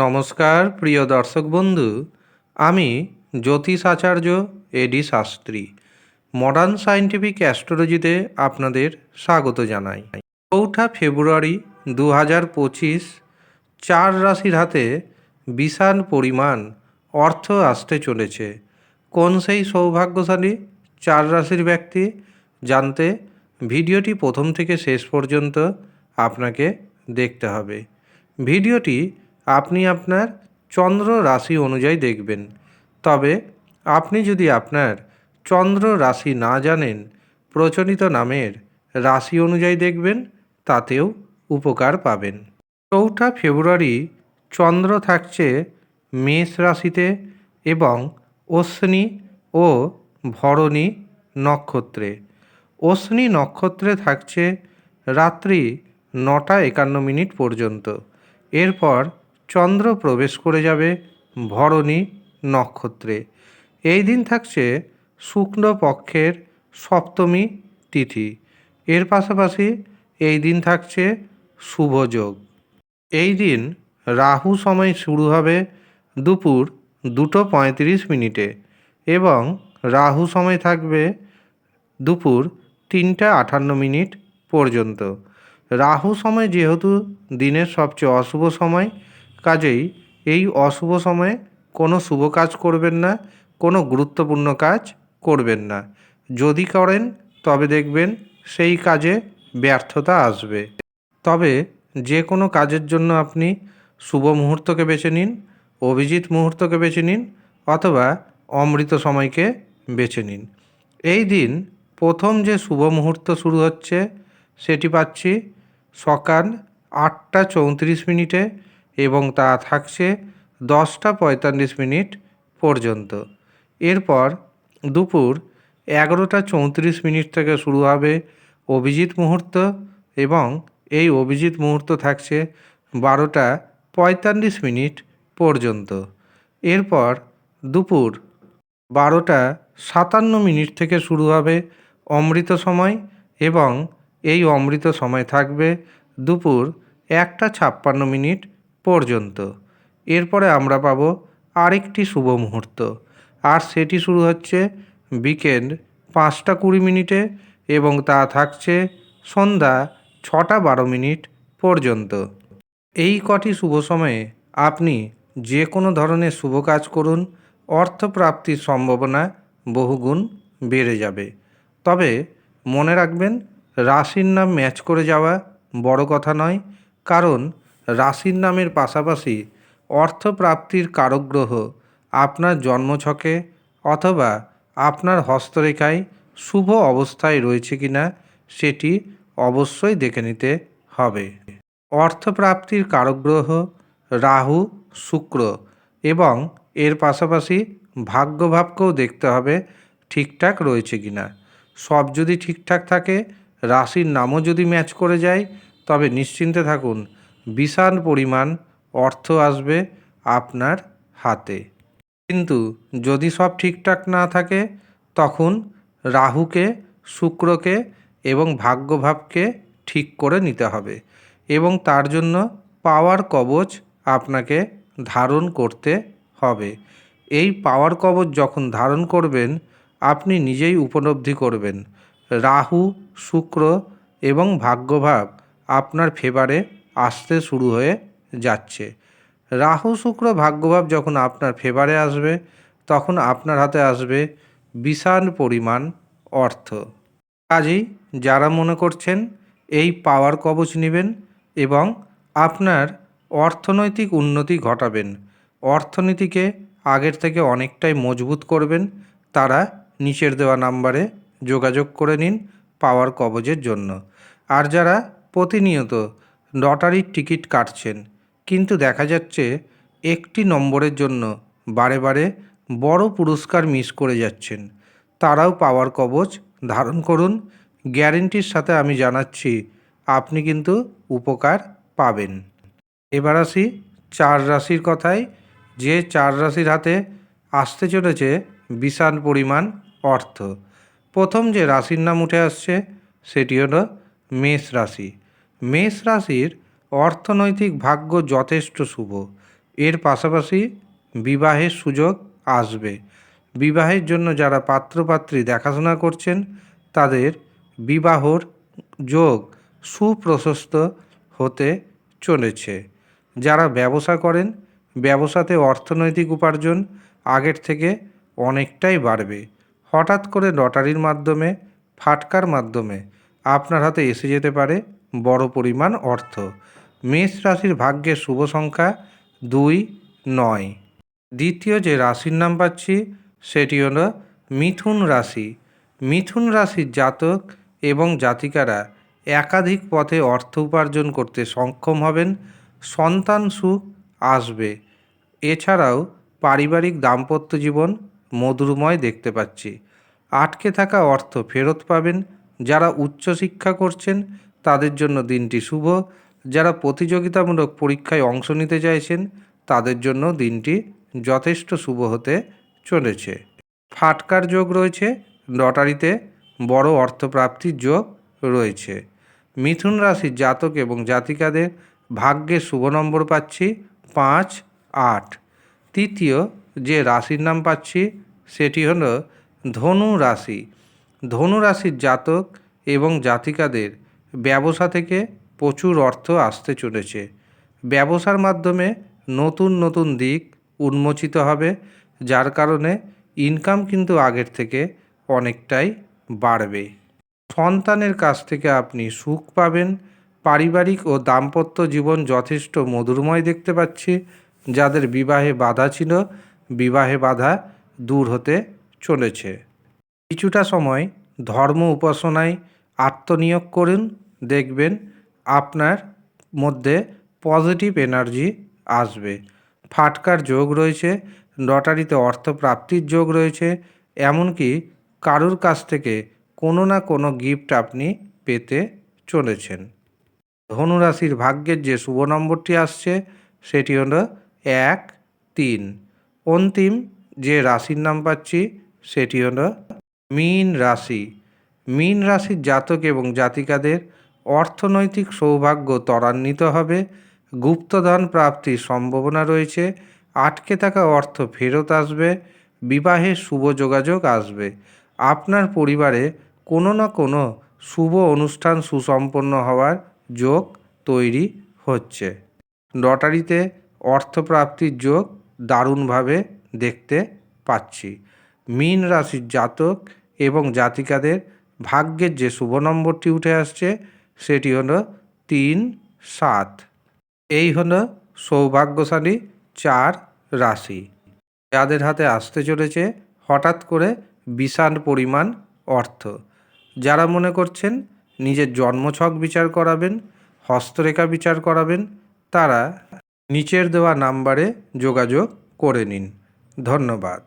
নমস্কার, প্রিয় দর্শক বন্ধু। আমি জ্যোতিষ আচার্য A D Shastri. Modern scientific অ্যাস্ট্রোলজিতে আপনাদের স্বাগত জানাই। চৌঠা ফেব্রুয়ারি দু হাজার পঁচিশ, চার রাশির হাতে বিশাল পরিমাণ অর্থ আসতে চলেছে। কোন সেই সৌভাগ্যশালী চার রাশির ব্যক্তি? জানতে ভিডিওটি প্রথম থেকে শেষ পর্যন্ত আপনাকে দেখতে হবে। ভিডিওটি আপনি আপনার চন্দ্র রাশি অনুযায়ী দেখবেন। তবে আপনি যদি আপনার চন্দ্র রাশি না জানেন, প্রচলিত নামের রাশি অনুযায়ী দেখবেন, তাতেও উপকার পাবেন। চৌঠা ফেব্রুয়ারি চন্দ্র থাকছে মেষ রাশিতে এবং অশ্বিনী ও ভরণী নক্ষত্রে। অশ্বিনী নক্ষত্রে থাকছে রাত্রি নটা একান্ন মিনিট পর্যন্ত। এরপর চন্দ্র প্রবেশ করে যাবে ভরণী নক্ষত্রে। এই দিন থাকছে শুক্ল পক্ষের সপ্তমী তিথি। এর পাশাপাশি এই দিন থাকছে শুভযোগ এই দিন রাহু সময় শুরু হবে দুপুর দুটো পঁয়ত্রিশ মিনিটে এবং রাহু সময় থাকবে দুপুর তিনটা আটান্ন মিনিট পর্যন্ত। রাহু সময় যেহেতু দিনের সবচেয়ে অশুভ সময় কাজেই এই অশুভ সময়ে কোনো শুভ কাজ করবেন না, কোনো গুরুত্বপূর্ণ কাজ করবেন না। যদি করেন, তবে দেখবেন সেই কাজে ব্যর্থতা আসবে। তবে যে কোনো কাজের জন্য আপনি শুভ মুহূর্তকে বেছে নিন, অভিজিৎ মুহূর্তকে বেছে নিন, অথবা অমৃত সময়কে বেছে নিন। এই দিন প্রথম যে শুভ মুহূর্ত শুরু হচ্ছে, সেটি পাচ্ছি সকাল আটটা চৌত্রিশ মিনিটে এবং তা থাকছে দশটা পঁয়তাল্লিশ মিনিট পর্যন্ত। এরপর দুপুর এগারোটা চৌত্রিশ মিনিট থেকে শুরু হবে অভিজিৎ মুহূর্ত এবং এই অভিজিৎ মুহূর্ত থাকছে বারোটা পঁয়তাল্লিশ মিনিট পর্যন্ত। এরপর দুপুর বারোটা সাতান্ন মিনিট থেকে শুরু হবে অমৃত সময় এবং এই অমৃত সময় থাকবে দুপুর একটা ছাপ্পান্ন মিনিট পর্যন্ত। এরপরে আমরা পাবো আরেকটি শুভ মুহূর্ত। আর সেটি শুরু হচ্ছে বিকেল পাঁচটা কুড়ি মিনিটে এবং তা থাকছে সন্ধ্যা ছটা বারো মিনিট পর্যন্ত। এই কটি শুভ সময়ে আপনি যে কোনো ধরনের শুভ কাজ করুন অর্থ প্রাপ্তির সম্ভাবনা বহুগুণ বেড়ে যাবে। তবে মনে রাখবেন, রাশির নাম ম্যাচ করে যাওয়া বড় কথা নয়, কারণ রাশির নামের পাশাপাশি অর্থপ্রাপ্তির কারক গ্রহ আপনার জন্মছকে অথবা আপনার হস্তরেখায় শুভ অবস্থায় রয়েছে কিনা সেটি অবশ্যই দেখে নিতে হবে। অর্থপ্রাপ্তির কারক গ্রহ রাহু, শুক্র এবং এর পাশাপাশি ভাগ্যভাবকেও দেখতে হবে ঠিকঠাক রয়েছে কিনা সব যদি ঠিকঠাক থাকে, রাশির নামও যদি ম্যাচ করে যায়, তবে নিশ্চিন্তে থাকুন বিশাল পরিমাণ অর্থ আসবে আপনার হাতে। কিন্তু যদি সব ঠিকঠাক না থাকে, তখন রাহুকে, শুক্রকে এবং ভাগ্যভাবকে ঠিক করে নিতে হবে এবং তার জন্য পাওয়ার কবচ আপনাকে ধারণ করতে হবে। এই পাওয়ার কবচ যখন ধারণ করবেন, আপনি নিজেই উপলব্ধি করবেন। রাহু, শুক্র এবং ভাগ্যভাব আপনার ফেভারে আসতে শুরু হয়ে যাচ্ছে। রাহু শুক্র ভাগ্যভাব যখন আপনার ফেভারে আসবে, তখন আপনার হাতে আসবে বিশাল পরিমাণ অর্থ। কাজেই যারা মনে করছেন এই পাওয়ার কবচ নেবেন এবং আপনার অর্থনৈতিক উন্নতি ঘটাবেন, অর্থনীতিকে আগের থেকে অনেকটাই মজবুত করবেন, তারা নিচের দেওয়া নাম্বারে যোগাযোগ করে নিন পাওয়ার কবজের জন্য। আর যারা প্রতিনিয়ত লটারির টিকিট কাটছেন। কিন্তু দেখা যাচ্ছে একটি নম্বরের জন্য বারে বারে বড় পুরস্কার মিস করে যাচ্ছেন। তারাও পাওয়ার কবচ ধারণ করুন। গ্যারেন্টির সাথে আমি জানাচ্ছি, আপনি কিন্তু উপকার পাবেন। এবার আসি চার রাশির কথায়। যে চার রাশির হাতে আসতে চলেছে বিশাল পরিমাণ অর্থ। প্রথম যে রাশির নাম উঠে আসছে, সেটি হলো মেষ রাশি। মেষ রাশির অর্থনৈতিক ভাগ্য যথেষ্ট শুভ। এর পাশাপাশি বিবাহের সুযোগ আসবে। বিবাহের জন্য যারা পাত্রপাত্রী দেখাশোনা করছেন, তাদের বিবাহর যোগ সুপ্রশস্ত হতে চলেছে। যারা ব্যবসা করেন, ব্যবসাতে অর্থনৈতিক উপার্জন আগের থেকে অনেকটাই বাড়বে। হঠাৎ করে লটারির মাধ্যমে, ফাটকার মাধ্যমে আপনার হাতে এসে যেতে পারে বড় পরিমাণ অর্থ। মেষ রাশির ভাগ্যের শুভ সংখ্যা দুই, নয়। দ্বিতীয় যে রাশির নাম পাচ্ছি, সেটি হল মিথুন রাশি। মিথুন রাশির জাতক এবং জাতিকারা একাধিক পথে অর্থ উপার্জন করতে সক্ষম হবেন, সন্তান সুখ আসবে। এছাড়াও পারিবারিক দাম্পত্য জীবন মধুরময় দেখতে পাচ্ছি। আটকে থাকা অর্থ ফেরত পাবেন, যারা উচ্চশিক্ষা করছেন তাদের জন্য দিনটি শুভ। যারা প্রতিযোগিতামূলক পরীক্ষায় অংশ নিতে চাইছেন, তাদের জন্য দিনটি যথেষ্ট শুভ হতে চলেছে। ফাটকার যোগ রয়েছে, লটারিতে বড় অর্থপ্রাপ্তির যোগ রয়েছে। মিথুন রাশির জাতক এবং জাতিকাদের ভাগ্যে শুভ নম্বর পাচ্ছি পাঁচ, আট। তৃতীয় যে রাশির নাম পাচ্ছি, সেটি হলো ধনু রাশি। ধনু রাশির জাতক এবং জাতিকাদের ব্যবসা থেকে প্রচুর অর্থ আসতে চলেছে। ব্যবসার মাধ্যমে নতুন নতুন দিক উন্মোচিত হবে, যার কারণে ইনকাম কিন্তু আগের থেকে অনেকটাই বাড়বে। সন্তানের কাছ থেকে আপনি সুখ পাবেন। পারিবারিক ও দাম্পত্য জীবন যথেষ্ট মধুরময় দেখতে পাচ্ছি। যাদের বিবাহে বাধা ছিল, বিবাহে বাধা দূর হতে চলেছে। কিছুটা সময় ধর্ম উপাসনায় আত্মনিয়োগ করুন। দেখবেন আপনার মধ্যে পজিটিভ এনার্জি আসবে। ফাটকার যোগ রয়েছে লটারিতে অর্থ প্রাপ্তির যোগ রয়েছে, এমনকি কারুর কাছ থেকে কোনো না কোনো গিফট আপনি পেতে চলেছেন। ধনুরাশির ভাগ্যের যে শুভ নম্বরটি আসছে, সেটি হলো এক, তিন। অন্তিম যে রাশির নাম পাচ্ছি, সেটি হলো মীন রাশি। মীন রাশির জাতক এবং জাতিকাদের অর্থনৈতিক সৌভাগ্য ত্বরান্বিত হবে, গুপ্তধন প্রাপ্তির সম্ভাবনা রয়েছে, আটকে থাকা অর্থ ফেরত আসবে বিবাহের শুভ যোগাযোগ আসবে। আপনার পরিবারে কোনো না কোনো শুভ অনুষ্ঠান সুসম্পন্ন হওয়ার যোগ তৈরি হচ্ছে। লটারিতে অর্থপ্রাপ্তির যোগ দারুণভাবে দেখতে পাচ্ছি। মীন রাশির জাতক এবং জাতিকাদের ভাগ্যের যে শুভ নম্বরটি উঠে আসছে সেটি হলো তিন, সাত। এই হলো সৌভাগ্যশালী চার রাশি। যাদের হাতে আসতে চলেছে হঠাৎ করে বিশাল পরিমাণ অর্থ। যারা মনে করছেন নিজের জন্মছক বিচার করাবেন, হস্তরেখা বিচার করাবেন, তারা নিচের দেওয়া নাম্বারে যোগাযোগ করে নিন। ধন্যবাদ।